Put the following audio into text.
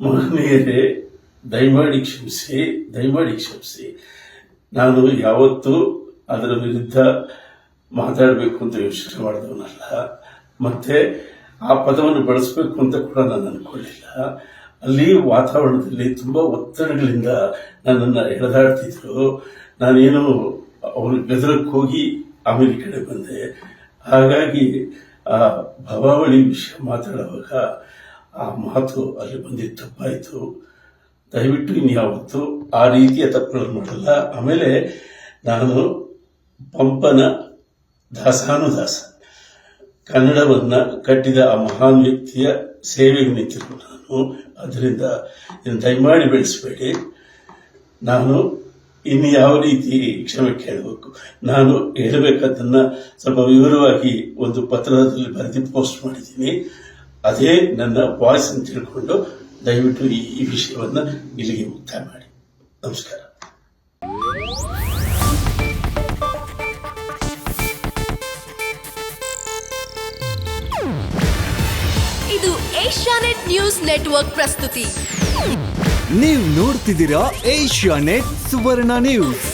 ಮಹನೀಯರೇ, ದಯಮಾಡಿ ಕ್ಷಮಿಸಿ ದಯಮಾಡಿ ಕ್ಷಮಿಸಿ. ನಾನು ಯಾವತ್ತೂ ಅದರ ವಿರುದ್ಧ ಮಾತಾಡಬೇಕು ಅಂತ ಯೋಚನೆ ಮಾಡಿದವನಲ್ಲ. ಮತ್ತೆ ಆ ಪದವನ್ನು ಬಳಸಬೇಕು ಅಂತ ಕೂಡ ನಾನು ಅನ್ಕೊಳ್ಳಿಲ್ಲ ಅಲ್ಲಿ ವಾತಾವರಣದಲ್ಲಿ ತುಂಬ ಒತ್ತಡಗಳಿಂದ ನನ್ನನ್ನು ಎಳೆದಾಡ್ತಿದ್ರು. ನಾನೇನು ಅವ್ರ ಗದರಕ್ಕೆ ಹೋಗಿ ಆಮೇಲೆ ಕಡೆ ಬಂದೆ. ಹಾಗಾಗಿ ಆ ಭವಾವಳಿ ವಿಷಯ ಮಾತಾಡುವಾಗ ಆ ಮಾತು ಅಲ್ಲಿ ಬಂದಿದ್ದು ತಪ್ಪಾಯಿತು. ದಯವಿಟ್ಟು ಇನ್ಯಾವತ್ತು ಆ ರೀತಿಯ ತಪ್ಪುಗಳನ್ನು ಮಾಡಲ್ಲ. ಆಮೇಲೆ ನಾನು ಪಂಪನ ದಾಸಾನುದಾಸ, ಕನ್ನಡವನ್ನ ಕಟ್ಟಿದ ಆ ಮಹಾನ್ ವ್ಯಕ್ತಿಯ ಸೇವೆಗೆ ನಿಂತಿರುವ ನಾನು. ಅದರಿಂದ ದಯಮಾಡಿ ಬೆಳೆಸಬೇಡಿ. ನಾನು ಇನ್ನು ಯಾವ ರೀತಿ ಕ್ಷಮೆ ಕೇಳಬೇಕು? ನಾನು ಹೇಳಬೇಕಾದ್ದನ್ನು ಸ್ವಲ್ಪ ವಿವರವಾಗಿ ಒಂದು ಪತ್ರದಲ್ಲಿ ಬರೆದು ಪೋಸ್ಟ್ ಮಾಡಿದ್ದೀನಿ. ಅದೇ ನನ್ನ ವಾಯ್ಸ್ ಅಂತ ತಿಳ್ಕೊಂಡು ದಯವಿಟ್ಟು ಈ ಈ ವಿಷಯವನ್ನು ಇಲ್ಲಿಗೆ ಮುಕ್ತಾಯ ಮಾಡಿ. ನಮಸ್ಕಾರ. ಇದು ಏಷ್ಯಾನೆಟ್ ನ್ಯೂಸ್ ನೆಟ್ವರ್ಕ್ ಪ್ರಸ್ತುತಿ. ನೀವು ನೋಡ್ತಿದ್ದೀರಾ ಏಷ್ಯಾ ನೆಟ್ ಸುವರ್ಣ ನ್ಯೂಸ್.